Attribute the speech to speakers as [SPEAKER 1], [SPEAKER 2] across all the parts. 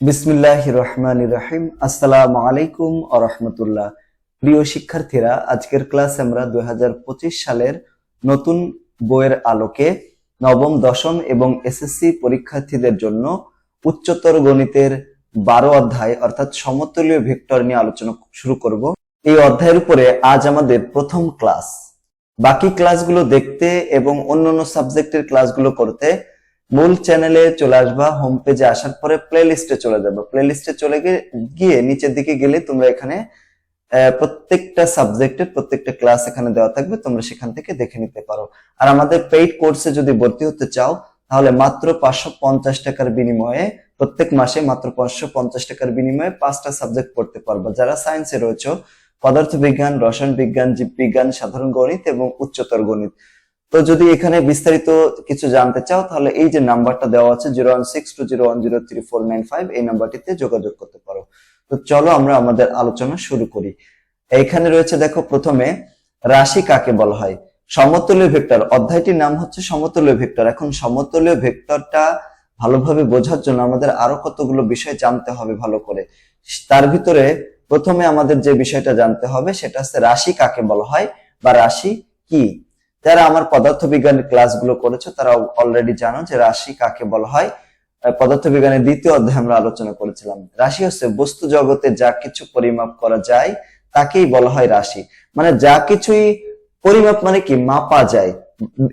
[SPEAKER 1] বিসমিল্লাহ রহমান রহিম। আসসালামু আলাইকুম আ রহমতুল্লাহ। প্রিয় শিক্ষার্থীরা, আজকের ক্লাস আমরা দুই সালের নতুন বইয়ের আলোকে নবম, দশম এবং এসএসসি পরীক্ষার্থীদের জন্য উচ্চতর গণিতের বারো অধ্যায় অর্থাৎ সমতলীয় ভেক্টর নিয়ে আলোচনা শুরু করব। এই অধ্যায়ের উপরে আজ আমাদের প্রথম ক্লাস। বাকি ক্লাসগুলো দেখতে এবং অন্যান্য সাবজেক্টের ক্লাসগুলো করতে মূল চ্যানেলে চলে আসবা হোম পেজে আসার পরে প্লে লিস্টে চলে যাবে। প্লে লিস্টে চলে গিয়ে- নিচের দিকে গেলে তোমরা এখানে প্রত্যেকটা সাবজেক্টের প্রত্যেকটা ক্লাস এখানে দেওয়া থাকবে, তোমরা সেখান থেকে দেখে নিতে পারো। আর আমাদের পেইড কোর্সে যদি ভর্তি হতে চাও, তাহলে মাত্র পাঁচশো পঞ্চাশ টাকার বিনিময়ে, প্রত্যেক মাসে মাত্র পাঁচশো পঞ্চাশ টাকার বিনিময়ে পাঁচটা সাবজেক্ট পড়তে পারব। যারা সায়েন্সে রয়েছে পদার্থ বিজ্ঞান রসায়ন বিজ্ঞান, জীববিজ্ঞান, সাধারণ গণিত এবং উচ্চতর গণিত তো যদি এখানে বিস্তারিত কিছু জানতে চাও, তাহলে এই যে নাম্বারটা দেওয়া আছে zero one six two zero one zero three four nine five, এই নাম্বারটিতে যোগাযোগ করতে পারো। তো চলো আমরা আমাদের আলোচনা শুরু করি। এইখানে রয়েছে দেখো প্রথমে, রাশি কাকে বলা হয়? সমতুল্য ভেক্টর। অধ্যায়টির নাম হচ্ছে সমতুল্য ভেক্টর। এখন সমতুল্য ভেক্টরটা ভালোভাবে বোঝার জন্য আমাদের আরও কতগুলো বিষয় জানতে হবে ভালো করে। তার ভিতরে প্রথমে আমাদের যে বিষয়টা জানতে হবে, সেটা হচ্ছে রাশি কাকে বলা হয় বা রাশি কি? যারা আমার পদার্থ বিজ্ঞানের ক্লাসগুলো করেছ তারা অলরেডি জানো যে রাশি কাকে বলা হয়। আহ, পদার্থ বিজ্ঞানের দ্বিতীয় অধ্যায়ে আমরা আলোচনা করেছিলাম। রাশি হচ্ছে বস্তু জগতে যা কিছু পরিমাপ করা যায় তাকেই বলা হয় রাশি। মানে যা কিছুই পরিমাপ মানে কি? মাপা যায়।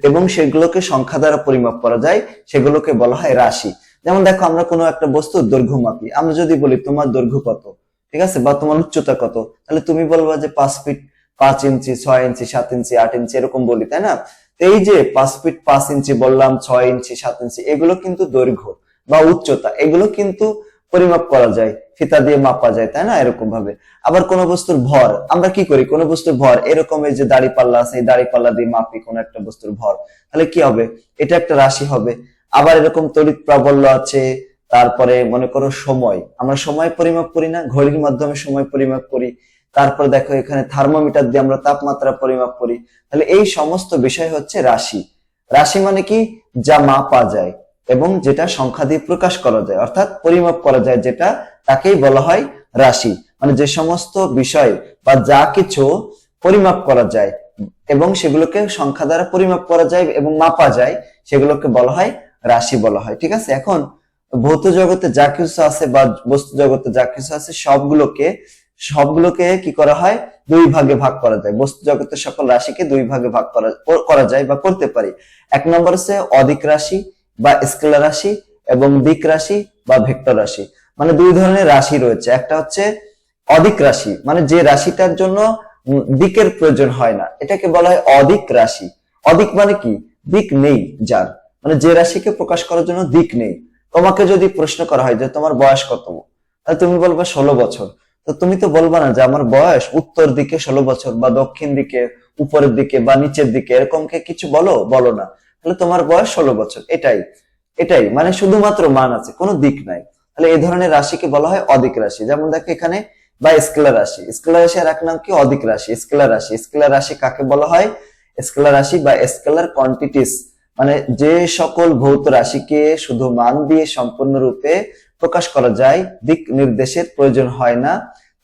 [SPEAKER 1] এবং সেগুলোকে সংখ্যা দ্বারা পরিমাপ করা যায় সেগুলোকে বলা হয় রাশি। যেমন দেখো আমরা কোনো একটা বস্তুর দৈর্ঘ্য মাপি। আমরা যদি বলি তোমার দৈর্ঘ্য কত? ঠিক আছে? বা তোমার উচ্চতা কত? তাহলে তুমি বলবা যে পাঁচ ফিট পাঁচ ইঞ্চি, ছয় ইঞ্চি, সাত ইঞ্চি, আট ইঞ্চি এরকম বলি, তাই না? এই যে পাঁচ ফিট পাঁচ ইঞ্চি বললাম, ছয় ইঞ্চি, সাত ইঞ্চি, এগুলো কিন্তু দৈর্ঘ্য বা উচ্চতা, এগুলো কিন্তু পরিমাপ করা যায়, ফিতা দিয়ে মাপা যায়, তাই না? এরকম ভাবে আবার কোন বস্তুর ভর, আমরা কি করি? কোন বস্তুর ভর, এরকম এই যে দাড়ি পাল্লা আছে, এই দাড়ি পাল্লা দিয়ে মাপি কোন একটা বস্তুর ভর, তাহলে কি হবে? এটা একটা রাশি হবে। আবার এরকম তড়িৎ প্রাবল্য আছে, তারপরে মনে করো সময়, আমরা সময় পরিমাপ করি না, ঘড়ির মাধ্যমে সময় পরিমাপ করি তারপর দেখো এখানে থার্মোমিটার দিয়ে আমরা তাপমাত্রা পরিমাপ করি। তাহলে এই সমস্ত বিষয় হচ্ছে রাশি। রাশি মানে কি? যা মাপা যায় এবং যেটা সংখ্যা দিয়ে প্রকাশ করা যায়, অর্থাৎ পরিমাপ করা যায়, যেটা তাকেই বলা হয় রাশি। মানে যে সমস্ত বিষয় বা যা কিছু পরিমাপ করা যায় এবং সেগুলোকে সংখ্যা দ্বারা পরিমাপ করা যায় এবং মাপা যায়, সেগুলোকে বলা হয় রাশি বলা হয়। ঠিক আছে? এখন ভৌত জগতে যা কিছু আছে বা বস্তু জগতে যা কিছু আছে, সবগুলোকে সবগুলোকে কি করা হয়? দুই ভাগে ভাগ করা যায়। বস্তু জগতের সকল রাশিকে দুই ভাগে ভাগ করা করা যায় বা করতে পারি। এক নম্বর হচ্ছে অধিক রাশি বা স্কেলার রাশি এবং দিক রাশি বা ভেক্টর রাশি। মানে দুই ধরনের রাশি রয়েছে। একটা হচ্ছে অধিক রাশি মানে যে রাশিটার জন্য দিকের প্রয়োজন হয় না। এটাকে বলা হয় অধিক রাশি। অধিক মানে কি? দিক নেই যার। মানে যে রাশিকে প্রকাশ করার জন্য দিক নেই। তোমাকে যদি প্রশ্ন করা হয় যে তোমার বয়স কত? তাহলে তুমি বলবা ষোলো বছর। তো তুমি তো বলবা না যে আমার বয়স উত্তর দিকে ষোলো বছর বা দক্ষিণ দিকে, উপরের দিকে বা নিচের দিকে এরকম কে কিছু বলো? বলো না। তাহলে তোমার বয়স ষোলো বছর। এটাই। এটাই। মানে শুধুমাত্র মান আছে, কোনো দিক নাই। তাহলে এই ধরনের রাশিকে বলা হয় অধিক রাশি। যেমন দেখো এখানে, বা স্কেলার রাশি। স্কেলার রাশি আর এক নাম কি? অধিক রাশি। স্কেলার রাশি। স্কেলার রাশি কাকে বলা হয়? স্কেলার রাশি বা স্কেলার কোয়ান্টিটিস মানে যে সকল ভৌত রাশিকে শুধু মান দিয়ে সম্পূর্ণরূপে প্রকাশ করা যায়, দিক নির্দেশের প্রয়োজন হয় না,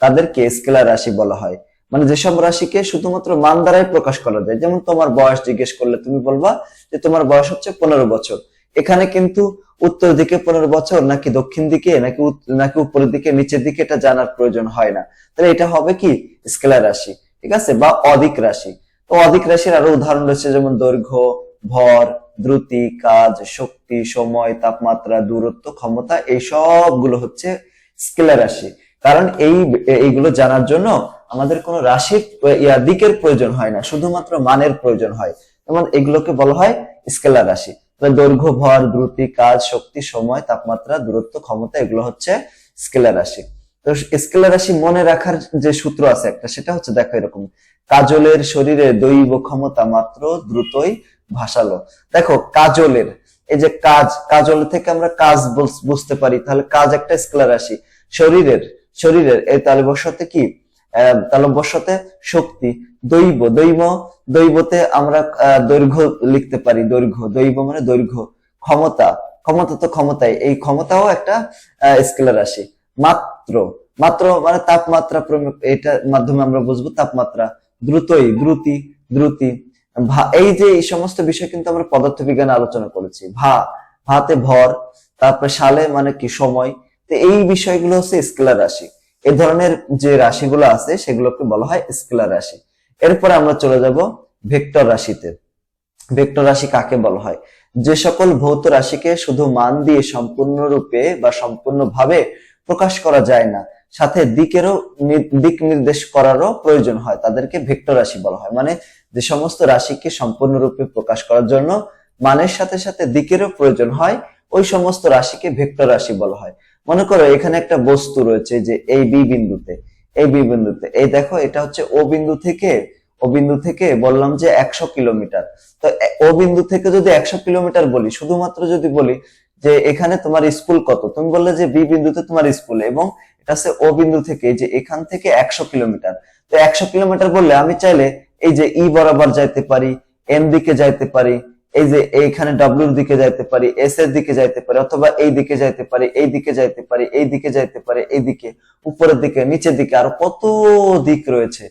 [SPEAKER 1] তাদেরকে স্কেলার রাশি বলা হয়। মানে যেসব রাশিকে শুধুমাত্র মান দ্বারাই প্রকাশ করা যায়, যেমন তোমার বয়স জিজ্ঞেস করলে তুমি বলবা যে তোমার বয়স হচ্ছে পনেরো বছর। এখানে কিন্তু উত্তর দিকে পনেরো বছর, নাকি দক্ষিণ দিকে, নাকি নাকি উপরের দিকে, নিচের দিকে এটা জানার প্রয়োজন হয় না। তাহলে এটা হবে কি? স্কেলার রাশি, ঠিক আছে? বা অধিক রাশি। তো অধিক রাশির আরও উদাহরণ রয়েছে, যেমন দৈর্ঘ্য, ভর দ্রুতি, কাজ, শক্তি, সময়, তাপমাত্রা, দূরত্ব, ক্ষমতা, এই সবগুলো হচ্ছে স্কেলার রাশি। কারণ এই, এইগুলো জানার জন্য আমাদের কোনো রাশির ইয়া, দিকের প্রয়োজন হয় না, শুধুমাত্র মানের প্রয়োজন হয়। যেমন এগুলোকে বলা হয় স্কেলার রাশি। দৈর্ঘ্য, ভর, দ্রুতি, কাজ, শক্তি, সময়, তাপমাত্রা, দূরত্ব, ক্ষমতা, এগুলো হচ্ছে স্কেলার রাশি। তো স্কেলার রাশি মনে রাখার যে সূত্র আছে একটা, সেটা হচ্ছে দেখো এরকম। কাজলের শরীরে দৈব ক্ষমতা মাত্র, দ্রুতই ভাসালো। দেখো কাজলের। এই যে কাজ কাজল থেকে আমরা কাজ বুঝতে পারি। তাহলে কাজ একটা স্কেলার রাশি। শরীরের শরীরের এই তালবস্যতে কি? আহ, তালবস্যতে শক্তি দৈব। দৈব দৈবতে আমরা দৈর্ঘ্য লিখতে পারি দৈর্ঘ্য। দৈব মানে দৈর্ঘ্য। ক্ষমতা ক্ষমতা তো ক্ষমতাই। এই ক্ষমতাও একটা স্কেলার রাশি। মাত্র মাত্র মানে তাপমাত্রা এটার মাধ্যমে আমরা বুঝব তাপমাত্রা। দ্রুতই দ্রুতি দ্রুতি। এই যে এই সমস্ত বিষয় কিন্তু আমরা পদার্থবিজ্ঞানে আলোচনা করেছি। ভা, ভাতে ভর, তারপরে সালে মানে কি সময়, তো এই বিষয়গুলো হচ্ছে স্কেলার রাশি। এই ধরনের যে রাশিগুলো আছে, সেগুলোকে বলা হয় স্কেলার রাশি। এরপরে আমরা চলে যাব ভেক্টর রাশিতে। ভেক্টর রাশি কাকে বলা হয়? যে সকল ভৌত রাশিকে শুধু মান দিয়ে সম্পূর্ণরূপে বা সম্পূর্ণভাবে প্রকাশ করা যায় না। সাথে দিকেরও দিক নির্দেশ করারও প্রয়োজন হয়। তাদেরকে ভেক্টর রাশি বলা হয়। মানে যে সমস্ত রাশিকে সম্পূর্ণরূপে প্রকাশ করার জন্য মানের সাথে সাথে দিকেরও প্রয়োজন হয়, ওই সমস্ত রাশিকে ভেক্টর রাশি বলা হয়। মনে করো, এখানে একটা বস্তু রয়েছে যে এই বি বিন্দুতে, এই বি বিন্দুতে। এই দেখো, এটা হচ্ছে ও বিন্দু থেকে, ও বিন্দু থেকে বললাম যে একশো কিলোমিটার। তো ও বিন্দু থেকে যদি একশো কিলোমিটার বলি, শুধুমাত্র যদি বলি যে এখানে তোমার স্কুল কত? তুমি বললে যে বি বিন্দুতে তোমার স্কুল এবং এটা হচ্ছে ও বিন্দু থেকে যে এখান থেকে একশো কিলোমিটার। তো একশো কিলোমিটার বললে আমি চাইলে এই যে ই বরাবর যাইতে পারি এম দিকে যাইতে পারি, এই যে এইখানে ডাব্লিউর দিকে যাইতে পারি এস এর দিকে যাইতে পারি, অথবা এই দিকে যাইতে পারি, এই দিকে যাইতে পারি, এই দিকে যাইতে পারি, এই দিকে, উপরের দিকে, নিচের দিকে, আরও কত দিক রয়েছে।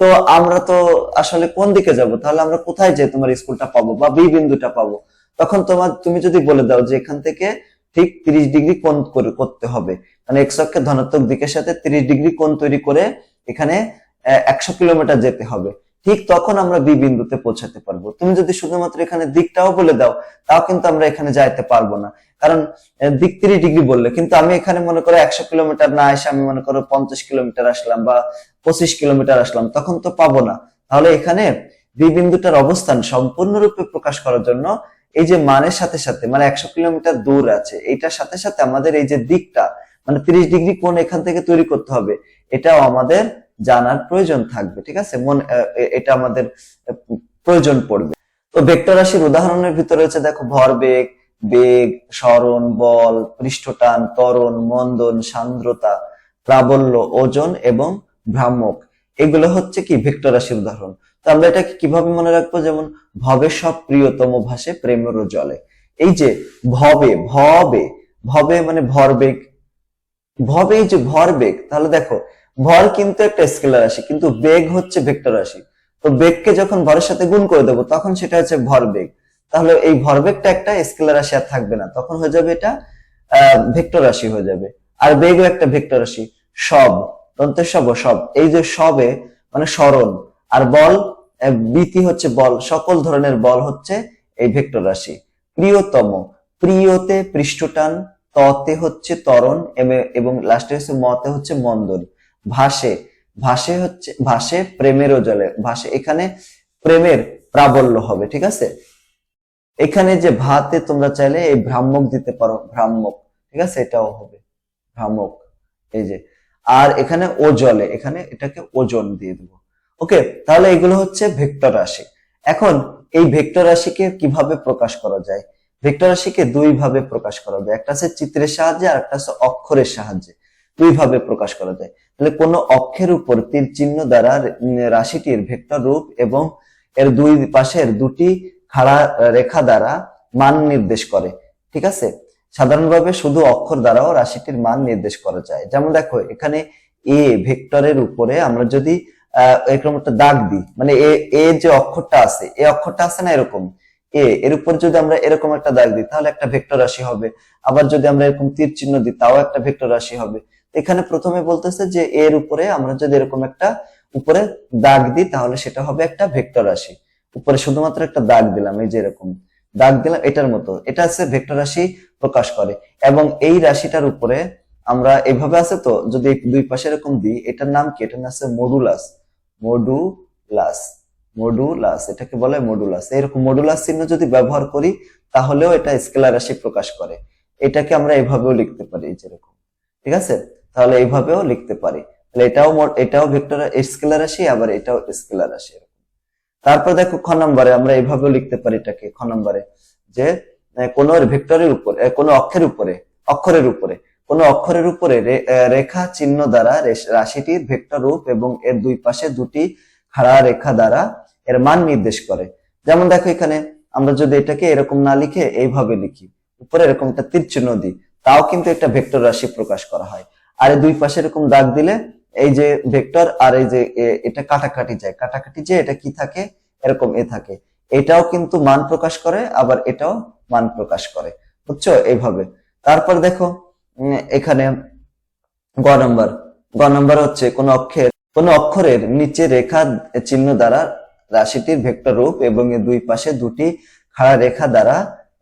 [SPEAKER 1] তো আমরা তো আসলে কোন দিকে যাব? তাহলে আমরা কোথায় যে তোমার স্কুলটা পাবো বা বি বিন্দুটা পাবো? তখন তোমার, তুমি যদি বলে দাও যে এখান থেকে ঠিক তিরিশ ডিগ্রি কোণ করে করতে হবে মানে এক্স অক্ষের ধনাত্মক দিকের সাথে তিরিশ ডিগ্রি কোণ তৈরি করে এখানে একশো কিলোমিটার যেতে হবে। ঠিক তখন আমরা বি বিন্দুতে পৌঁছাতে পারব। তুমি যদি শুধুমাত্র এখানে দিকটাও বলে দাও, তাও কিন্তু আমরা এখানে যাইতে পারব না। কারণ দিক তিরিশ ডিগ্রি বললে, কিন্তু আমি এখানে মনে করো একশো কিলোমিটার না এসে আমি মনে করো পঞ্চাশ কিলোমিটার আসলাম বা পঁচিশ কিলোমিটার আসলাম, তখন তো পাবো না। তাহলে এখানে বি বিন্দুটার অবস্থান সম্পূর্ণরূপে প্রকাশ করার জন্য এই যে মানের সাথে সাথে মানে একশো কিলোমিটার দূর আছে এইটার সাথে সাথে আমাদের এই যে দিকটা মানে তিরিশ ডিগ্রি কোণ এখান থেকে তৈরি করতে হবে, এটাও আমাদের জানার প্রয়োজন থাকবে, ঠিক আছে? মন এটা আমাদের প্রয়োজন পড়বে। তো ভেক্টর রাশির উদাহরণের ভিতরে হচ্ছে দেখো ভরবেগ বেগ, স্মরণ, বল, পৃষ্ঠটান, ত্বরণ, মন্দন, সান্দ্রতা, প্রাবল্য, ওজন এবং ভ্রামক, এগুলো হচ্ছে কি ভেক্টর রাশির উদাহরণ। তো আমরা এটাকে কীভাবে মনে রাখব? যেমন ভবে সব প্রিয়তম ভাষে প্রেমেরও জলে। এই যে ভবে ভবে ভবে মানে ভরবেগ। ভবে এই যে ভরবেগ তাহলে দেখো ভর কিন্তু একটা স্কেলার রাশি কিন্তু বেগ হচ্ছে ভেক্টর রাশি। তো বেগকে যখন ভরের সাথে গুণ করে দেবো তখন সেটা হচ্ছে ভরবেগ। তাহলে এই ভরবেগটা একটা স্কেলার রাশি আর থাকবে না তখন হয়ে যাবে এটা ভেক্টর রাশি হয়ে যাবে। আর বেগও একটা ভেক্টর রাশি সব দন্তের সব সব। এই যে সবে মানে স্মরণ আর বল আহ, বীতি হচ্ছে বল, সকল ধরনের বল হচ্ছে এই ভেক্টর রাশি। প্রিয়তম, প্রিয়তে পৃষ্ঠটান, ততে হচ্ছে ত্বরণ, এমে- এবং লাস্টে হচ্ছে মতে হচ্ছে মন্দন। ভাসে ভাসে হচ্ছে, ভাসে প্রেমেরও জলে ভাসে এখানে প্রেমের প্রাবল্য হবে, ঠিক আছে? এখানে যে ভাতে তোমরা চাইলে এই ভ্রাম্যক দিতে পারো ভ্রাম্যক ঠিক আছে? এটাও হবে ভ্রামক এই যে। আর এখানে ও জলে এখানে এটাকে ওজন দিয়ে দেবো। ওকে, তাহলে এগুলো হচ্ছে ভেক্টর রাশি। এখন এই ভেক্টর রাশিকে কীভাবে প্রকাশ করা যায়? ভেক্টর রাশিকে দুই ভাবে প্রকাশ করা যায়। একটা আছে চিত্রের সাহায্যে আর একটা আছে অক্ষরের সাহায্যে। দুই ভাবে প্রকাশ করা যায়। তাহলে কোন অক্ষের উপর তীর চিহ্ন দ্বারা রাশিটির ভেক্টর রূপ এবং এর দুই পাশের দুটি খাড়া রেখা দ্বারা মান নির্দেশ করে। ঠিক আছে? সাধারণভাবে শুধু অক্ষর দ্বারাও রাশিটির মান নির্দেশ করা যায়। যেমন দেখো, এখানে এ ভেক্টরের উপরে আমরা যদি এরকম একটা দাগ দিই। মানে এ এ যে অক্ষরটা আছে এই অক্ষরটা আছে না এরকম? এ, এর উপর যদি আমরা এরকম একটা দাগ দিই, তাহলে একটা ভেক্টর রাশি হবে। আবার যদি আমরা এরকম তীর চিহ্ন দিই, তাও একটা ভেক্টর রাশি হবে। এখানে প্রথমে বলতেছে যে এর উপরে আমরা যদি এরকম একটা উপরে দাগ দিই, তাহলে সেটা হবে একটা ভেক্টর রাশি। উপরে শুধুমাত্র একটা দাগ দিলাম, এই যে এরকম। দাগ দিলাম, এটার মতো। এটা হচ্ছে ভেক্টর রাশি প্রকাশ করে। এবং এই রাশিটার উপরে আমরা এভাবে আছে তো, যদি দুই পাশে এরকম দিই, এটার নাম কি? এটার নাম আছে মডুলাস। মডুলাস মডুলাস এটাকে বলে মডুলাস এরকম মডুলাস চিহ্ন যদি ব্যবহার করি, তাহলেও এটা স্কেলার রাশি প্রকাশ করে। এটাকে আমরা এভাবেও লিখতে পারি যেরকম। ঠিক আছে? তাহলে এইভাবেও লিখতে পারি। তাহলে এটাও এটাও ভেক্টর স্কেলার রাশি, আবার এটাও স্কেলার রাশি তারপর দেখো খ নম্বরে আমরা এইভাবেও লিখতে পারি এটাকে, খ নম্বরে, যে কোন ভেক্টরের উপরে কোন অক্ষের উপরে, অক্ষরের উপরে। কোন অক্ষরের উপরে রেখা চিহ্ন দ্বারা রাশিটির ভেক্টর রূপ এবং এর দুই পাশে দুটি খাড়া রেখা দ্বারা এর মান নির্দেশ করে। যেমন দেখো এখানে, আমরা যদি এটাকে এরকম না লিখে এইভাবে লিখি, উপরে এরকম একটা তীর চিহ্ন দিই, তাও কিন্তু একটা ভেক্টর রাশি প্রকাশ করা হয়। আর দুই পাশে এরকম দাগ দিলে এই যে ভেক্টর আর এই যে এটা কাটাকাটি যায়। কাটাকাটি যে এটা কি থাকে? এরকম এ থাকে। এটাও কিন্তু মান প্রকাশ করে, আবার এটাও মান প্রকাশ করে। বুঝছ? এইভাবে। তারপর দেখো এখানে গ নম্বর। গ নম্বর হচ্ছে কোন অক্ষর, কোন অক্ষরের নিচে রেখা চিহ্ন দ্বারা রাশিটির ভেক্টর রূপ এবং এর দুই পাশে দুটি খাড়া রেখা দ্বারা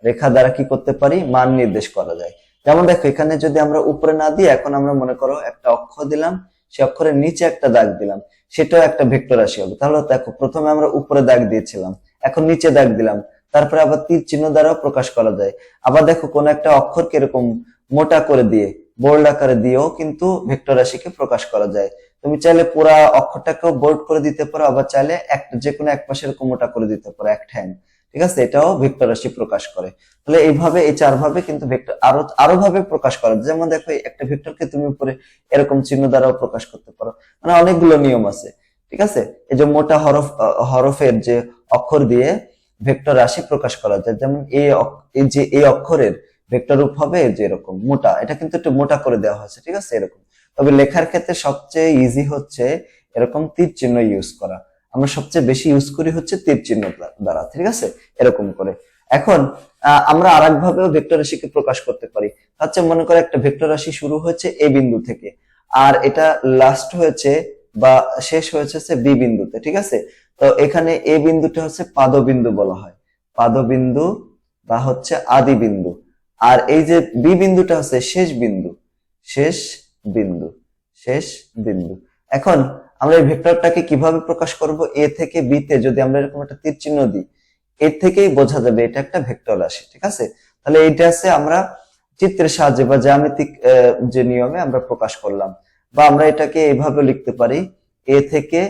[SPEAKER 1] রেখা দ্বারা কি করতে পারি? মান নির্দেশ করা যায়। যেমন দেখো, এখানে যদি আমরা উপরে না দিই, এখন আমরা মনে করো একটা অক্ষর দিলাম, সে অক্ষরের নিচে একটা দাগ দিলাম, সেটাও একটা ভেক্টর রাশি হবে। তাহলে দেখো, প্রথমে আমরা উপরে দাগ দিয়েছিলাম, এখন নিচে দাগ দিলাম, তারপরে আবার তীর চিহ্ন দ্বারাও প্রকাশ করা যায়। আবার দেখো, কোন একটা অক্ষরকে এরকম মোটা করে দিয়ে বোল্ড আকারে দিয়েও কিন্তু ভেক্টর রাশিকে প্রকাশ করা যায়। তুমি চাইলে পুরা অক্ষরটাকেও বোল্ড করে দিতে পারো, আবার চাইলে এক যে কোনো এক পাশে এরকম মোটা করে দিতে পারো, এক ঠ্যাং। ঠিক আছে? এটাও ভেক্টর রাশি প্রকাশ করে। তাহলে এইভাবে, এই চার ভাবে কিন্তু ভেক্টর, আরও আরও ভাবে প্রকাশ করে যেমন দেখো, একটা ভেক্টরকে তুমি উপরে এরকম চিহ্ন দ্বারাও প্রকাশ করতে পারো। মানে অনেকগুলো নিয়ম আছে। ঠিক আছে? এই যে মোটা হরফ, হরফের যে অক্ষর দিয়ে ভেক্টর রাশি প্রকাশ করা যায়। যেমন এই যে এই অক্ষরের ভেক্টর রূপ হবে যে এরকম, মোটা। এটা কিন্তু একটু মোটা করে দেওয়া হয়েছে, ঠিক আছে? এরকম। তবে লেখার ক্ষেত্রে সবচেয়ে ইজি হচ্ছে এরকম তীর চিহ্ন ইউজ করা। আমরা সবচেয়ে বেশি ইউজ করি হচ্ছে তীর চিহ্ন দ্বারা, ঠিক আছে? এরকম করে। এখন আমরা আর ভাবেও ভেক্টর রাশিকে প্রকাশ করতে পারি। হচ্ছে মনে করে একটা ভেক্টর রাশি শুরু হয়েছে এ বিন্দু থেকে, আর এটা লাস্ট হয়েছে বা শেষ হয়েছে বি বিন্দুতে, ঠিক আছে? তো এখানে এ বিন্দুটা হচ্ছে পাদবিন্দু বলা হয়। পাদবিন্দু বা হচ্ছে আদি বিন্দু আর এই যে বি বিন্দুটা হচ্ছে শেষ বিন্দু শেষ বিন্দু শেষ বিন্দু। এখন আমরা এই ভেক্টরটাকে কীভাবে প্রকাশ করব? এ থেকে বি তে যদি আমরা এরকম একটা তীর চিহ্ন দিই, এর থেকেই বোঝা যাবে এটা একটা ভেক্টর রাশি, ঠিক আছে? তাহলে এইটা আছে আমরা চিত্রের সাহায্যে বা জ্যামিতিক যে নিয়মে আমরা প্রকাশ করলাম। বা আমরা এটাকে এইভাবে লিখতে পারি, এ থেকে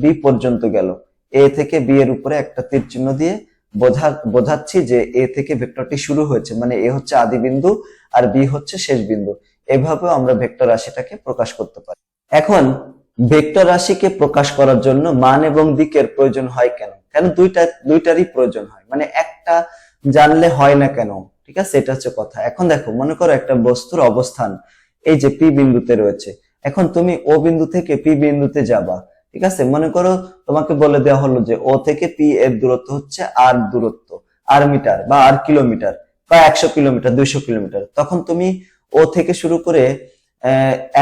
[SPEAKER 1] বি পর্যন্ত গেল। এ থেকে বি এর উপরে একটা তীর চিহ্ন দিয়ে বোঝা, বোঝাচ্ছি যে এ থেকে ভেক্টরটি শুরু হয়েছে মানে এ হচ্ছে আদি বিন্দু আর বি হচ্ছে শেষ বিন্দু। এভাবেও আমরা ভেক্টর রাশিটাকে প্রকাশ করতে পারি। এখন, ভেক্টর রাশিকে প্রকাশ করার জন্য মান এবং দিকের প্রয়োজন হয় কেন? কেন দুইটা, দুইটারই প্রয়োজন হয়? মানে একটা জানলে হয় না কেন? ঠিক আছে, এটা হচ্ছে কথা। এখন দেখো, মনে করো একটা বস্তুর অবস্থান, এই যে পি বিন্দুতে রয়েছে। এখন তুমি ও বিন্দু থেকে পি বিন্দুতে যাবা। ঠিক আছে? মনে করো তোমাকে বলে দেওয়া হলো যে ও থেকে পি এর দূরত্ব হচ্ছে আর দূরত্ব আর মিটার বা আর কিলোমিটার বা একশো কিলোমিটার, দুইশো কিলোমিটার। তখন তুমি ও থেকে শুরু করে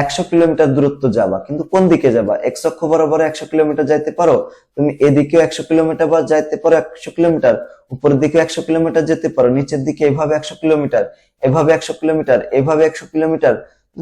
[SPEAKER 1] একশো কিলোমিটার দূরত্ব যাবা। কিন্তু কোন দিকে যাবা? এক্স অক্ষ বরাবর একশো কিলোমিটার যাইতে পারো? তুমি এদিকেও একশো কিলোমিটার বা যাইতে পারো একশো কিলোমিটার, উপরের দিকে একশো কিলোমিটার যেতে পারো, নিচের দিকে এভাবে একশো কিলোমিটার, এভাবে একশো কিলোমিটার, এভাবে একশো কিলোমিটার।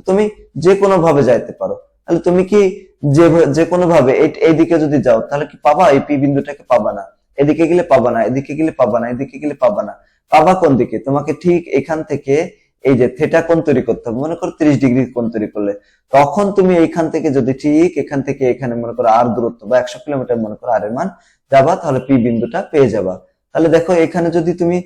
[SPEAKER 1] তুমি যে কোনো ভাবে যাইতে পারো। তাহলে তুমি কি যে যে কোনো ভাবে এই- এইদিকে যদি যাও, তাহলে কি পাবা? এই পি বিন্দুটাকে পাবা না। এদিকে গেলে পাবা না, এদিকে গেলে পাবা না, এদিকে গেলে পাবা না। পাবা কোন দিকে? তোমাকে ঠিক এখান থেকে এই যে থেটা কোণ তৈরি করতে হবে। মনে করো তিরিশ ডিগ্রি কোণ তৈরি করলে। তখন তুমি এইখান থেকে যদি ঠিক এখান থেকে এখানে মনে করো আর দূরত্ব বা একশো কিলোমিটার মনে করো আর এর মান যাবা, তাহলে পি বিন্দুটা পেয়ে যাবা। তাহলে দেখো এখানে যদি তুমি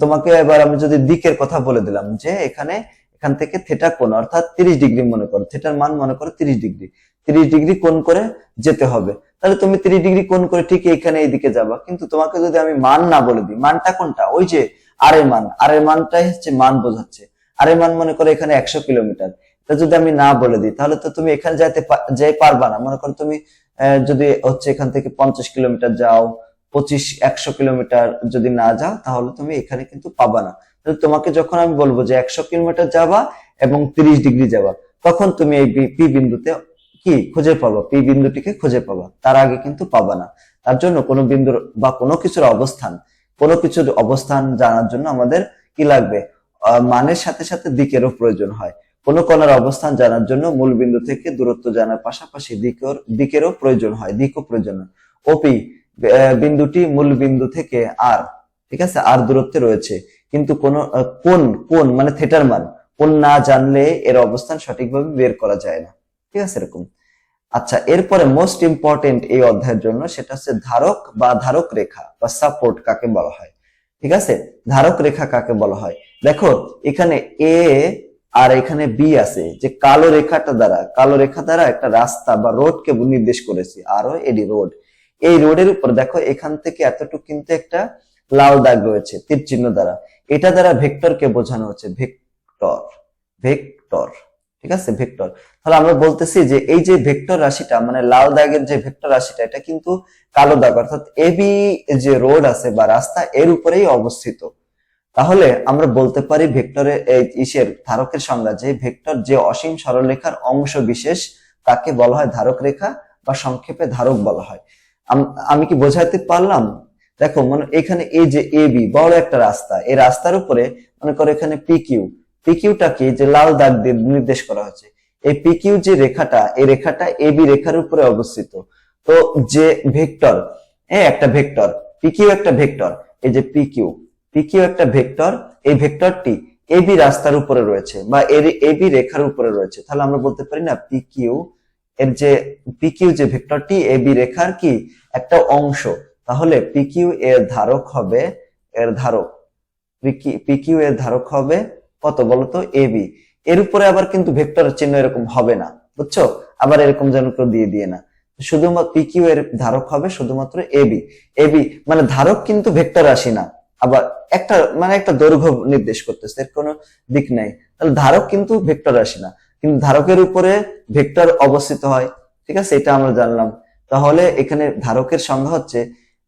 [SPEAKER 1] তোমাকে এবার আমি যদি দিকের কথা বলে দিলাম যে এখানে এখান থেকে থেটা কোণ, অর্থাৎ তিরিশ ডিগ্রি মনে করো থেটার মান মনে করো তিরিশ ডিগ্রি। তিরিশ ডিগ্রি কোণ করে যেতে হবে। তাহলে তুমি তিরিশ ডিগ্রি কোণ করে ঠিক এইখানে এইদিকে যাবা। কিন্তু তোমাকে যদি আমি মান না বলে দিই, মানটা কোনটা? ওই যে আর এর মান। আর এর মানটাই হচ্ছে মান বোঝাচ্ছে। আর এর মান মনে করো এখানে একশো কিলোমিটার। এটা যদি আমি না বলে দিই, তাহলে তো তুমি এখানে যাইতে যাই পারবা না। মনে করো তুমি যদি হচ্ছে এখান থেকে পঞ্চাশ কিলোমিটার যাও, পঁচিশ, একশো কিলোমিটার যদি না যাও, তাহলে তুমি এখানে কিন্তু পাবা না। তোমাকে যখন আমি বলব যে একশো কিলোমিটার যাবা এবং তিরিশ ডিগ্রি যাবা, তখন তুমি এই পি বিন্দুতে কি খুঁজে পাবা? পি বিন্দুটিকে খুঁজে পাবা। তার আগে কিন্তু পাবা না। তার জন্য কোনো বিন্দুর বা কোনো কিছুর অবস্থান, কোনো কিছুর অবস্থান জানার জন্য আমাদের কি লাগবে? মানের সাথে সাথে দিকেরও প্রয়োজন হয়। কোনো কণার অবস্থান জানার জন্য মূল বিন্দু থেকে দূরত্ব জানার পাশাপাশি দিকের, দিকেরও প্রয়োজন হয়, দিকও প্রয়োজন ওপি বিন্দুটি মূল বিন্দু থেকে আর ঠিক আছে? আর দূরত্বে রয়েছে। কিন্তু কোন কোন কোন মানে থেটার মান, কোন না জানলে এর অবস্থান সঠিকভাবে বের করা যায় না। ঠিক আছে, এরকম। আচ্ছা এরপরে মোস্ট ইম্পর্টেন্ট এই অধ্যায়ের জন্য সেটা হচ্ছে ধারক বা ধারক রেখা বা সাপোর্ট কাকে বলা হয়। ঠিক আছে? ধারক রেখা কাকে বলা হয়? দেখো, এখানে এ আর এখানে বি আছে, যে কালো রেখাটা দ্বারা, কালো রেখা দ্বারা একটা রাস্তা বা রোডকে নির্দেশ করেছি আরও এডি রোড। এই রোডের উপর, দেখো, এখান থেকে এতটুকু কিন্তু একটা লাল দাগ রয়েছে তীর চিহ্ন দ্বারা। এটা দ্বারা ভেক্টরকে বোঝানো হচ্ছে, ভেক্টর ভেক্টর, ঠিক আছে? ভেক্টর। তাহলে আমরা বলতেছি যে এই যে ভেক্টর রাশিটা মানে লাল দাগের যে ভেক্টর রাশিটা, এটা কিন্তু কালো দাগ, অর্থাৎ এবি যে রোড আছে বা রাস্তা, এর উপরেই অবস্থিত। তাহলে আমরা বলতে পারি ভেক্টরের এই ইসের ধারকের সংজ্ঞা যে ভেক্টর যে অসীম সরলরেখার অংশ বিশেষ, তাকে বলা হয় ধারক রেখা বা সংক্ষেপে ধারক বলা হয়। আমি কি বোঝাতে পারলাম? দেখো মানে এখানে এই যে এ বি বড় একটা রাস্তা। এই রাস্তার উপরে, মনে করো এখানে পি কিউ পি কিউটা কি যে লাল দাগ দিয়ে নির্দেশ করা হচ্ছে এই পি কিউ যে রেখাটা, এই রেখাটা এ বি রেখার উপরে অবস্থিত। তো যে ভেক্টর এ একটা ভেক্টর। পি কিউ একটা ভেক্টর, এই যে পি কিউ পি কিউ একটা ভেক্টর, এই ভেক্টরটি এ বি রাস্তার উপরে রয়েছে বা এর এ বি রেখার উপরে রয়েছে। তাহলে আমরা বলতে পারি না পি কিউ এর যে পি কিউ যে ভেক্টরটি এ বি রেখার কি? একটা অংশ। তাহলে পি কিউ এর ধারক হবে, এর ধারক পি কিউ এর ধারক হবে কত বলতো? এবি এর উপরে আবার কিন্তু ভেক্টরের চিহ্ন এরকম হবে না, বুঝছ? আবার এরকম যেন কেউ দিয়ে দিয়ে না। শুধুমাত্র পি কিউ এর ধারক হবে শুধুমাত্র এবি এবি মানে ধারক কিন্তু ভেক্টর রাশি না, আবার একটা মানে একটা দৈর্ঘ্য নির্দেশ করতেছে, এর কোনো দিক নাই। তাহলে ধারক কিন্তু ভেক্টর রাশি না, কিন্তু ধারকের উপরে ভেক্টর অবস্থিত হয়, ঠিক আছে? এটা আমরা জানলাম। তাহলে এখানে ধারকের সংজ্ঞা হচ্ছে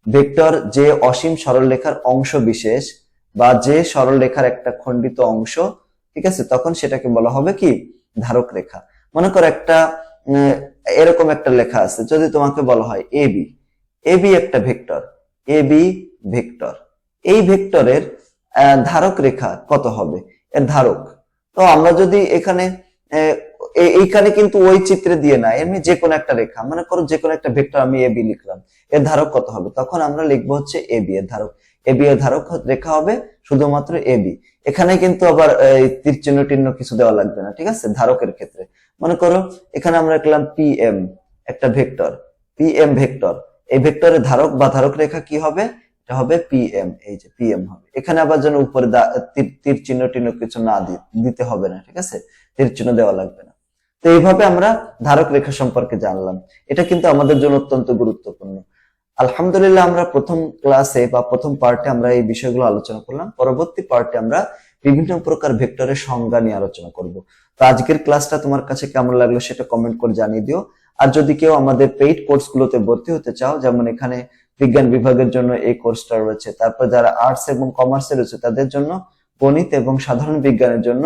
[SPEAKER 1] ভেক্টর যে অসীম সরলরেখার অংশ বিশেষ বা যে সরলরেখার একটা খণ্ডিত অংশ, ঠিক আছে? তখন সেটাকে বলা হবে কি? ধারক রেখা। মনে করো একটা এরকম একটা লেখা আছে, যদি তোমাকে বলা হয় এ বি। এ বি একটা ভেক্টর। A B vector. এই ভেক্টরের ধারক রেখা কত হবে? এর ধারক। তো আমরা যদি এখানে এইখানে কিন্তু ওই চিত্রে দিয়ে না, এমনি যে কোনো একটা রেখা। মনে করো যে কোনো একটা ভেক্টর আমি এ বি লিখলাম। এর ধারক কত হবে? তখন আমরা লিখব হচ্ছে এ বি এর ধারক। এ বি এর ধারক রেখা হবে শুধুমাত্র এ বি এখানে কিন্তু আবার তীর চিহ্ন টিহ্ন কিছু দেওয়া লাগবে না, ঠিক আছে? ধারকের ক্ষেত্রে। মনে করো, এখানে আমরা লিখলাম পি এম একটা ভেক্টর। P M vector. এই ভেক্টরের ধারক বা ধারক রেখা কি হবে? এটা হবে পি এম এই যে পি এম হবে। এখানে আবার যেন উপরে তীর চিহ্ন টিহ্ন কিছু না দিতে হবে না, ঠিক আছে? তীর চিহ্ন দেওয়া লাগবে না। তো এইভাবে আমরা ধারক রেখা সম্পর্কে জানলাম। এটা কিন্তু আমাদের জন্য অত্যন্ত গুরুত্বপূর্ণ। আলহামদুলিল্লাহ আমরা প্রথম ক্লাসে বা প্রথম পার্টে আমরা এই বিষয়গুলো আলোচনা করলাম। পরবর্তী পার্টে আমরা বিভিন্ন প্রকার ভেক্টরের সংজ্ঞা নিয়ে আলোচনা করব। তো আজকের ক্লাসটা তোমার কাছে কেমন লাগল সেটা কমেন্ট করে জানিয়ে দিও। আর যদি কেউ আমাদের পেইড কোর্সগুলোতে ভর্তি হতে চাও, যেমন এখানে বিজ্ঞান বিভাগের জন্য এই কোর্সটা রয়েছে, তারপর যারা আর্টস এবং কমার্সে রয়েছে, তাদের জন্য গণিত এবং সাধারণ বিজ্ঞানের জন্য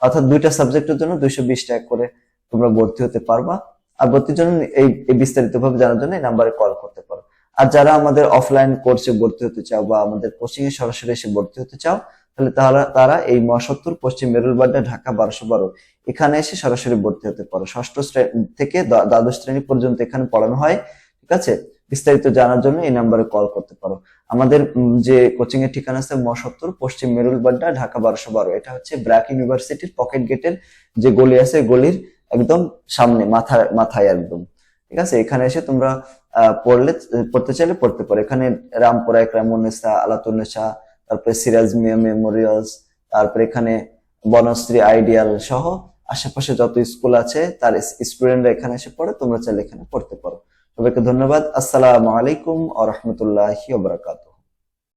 [SPEAKER 1] অর্থাৎ দুইটা সাবজেক্টের জন্য দুইশো বিশ টাকা করে তোমরা ভর্তি হতে পারবা। আর ভর্তির জন্য এই বিস্তারিত ভাবে জানার জন্য এই নাম্বারে কল করতে পারো। আর যারা আমাদের অফলাইন কোর্সে ভর্তি হতে চাও বা আমাদের কোচিং এ সরাসরি এসে ভর্তি হতে চাও, তাহলে তারা তারা এই মহাসত্তর পশ্চিম মেরুলবাড্ডা ঢাকা বারোশো বারো, এখানে এসে সরাসরি ভর্তি হতে পারো। ষষ্ঠ শ্রেণি থেকে দ্বা- দ্বাদশ শ্রেণি পর্যন্ত এখানে পড়ানো হয়। ঠিক আছে? বিস্তারিত জানার জন্য এই নাম্বারে কল করতে পারো। আমাদের যে কোচিং এর ঠিকানা আছে মহাসত্তর পশ্চিম মেরুলবাড্ডা, ঢাকা বারোশো বারো। এটা হচ্ছে ব্র্যাক ইউনিভার্সিটির পকেট গেটের যে গলি আছে, গলির একদম সামনে মাথা মাথায় একদম। ঠিক আছে? এখানে এসে তোমরা পড়লে, পড়তে চাইলে পড়তে পারো। এখানে রামপুরা একরামুন্নেসা আলাতুন্নেসা, তারপরে সিরাজ মিয়া মেমোরিয়ালস, তারপরে এখানে বনশ্রী আইডিয়াল সহ আশেপাশে যত স্কুল আছে, তার স্টুডেন্টরা এখানে এসে পড়ে, তোমরা চাইলে এখানে পড়তে পারো। সবাইকে ধন্যবাদ আসসালামু আলাইকুম আ রহমতুল্লাহি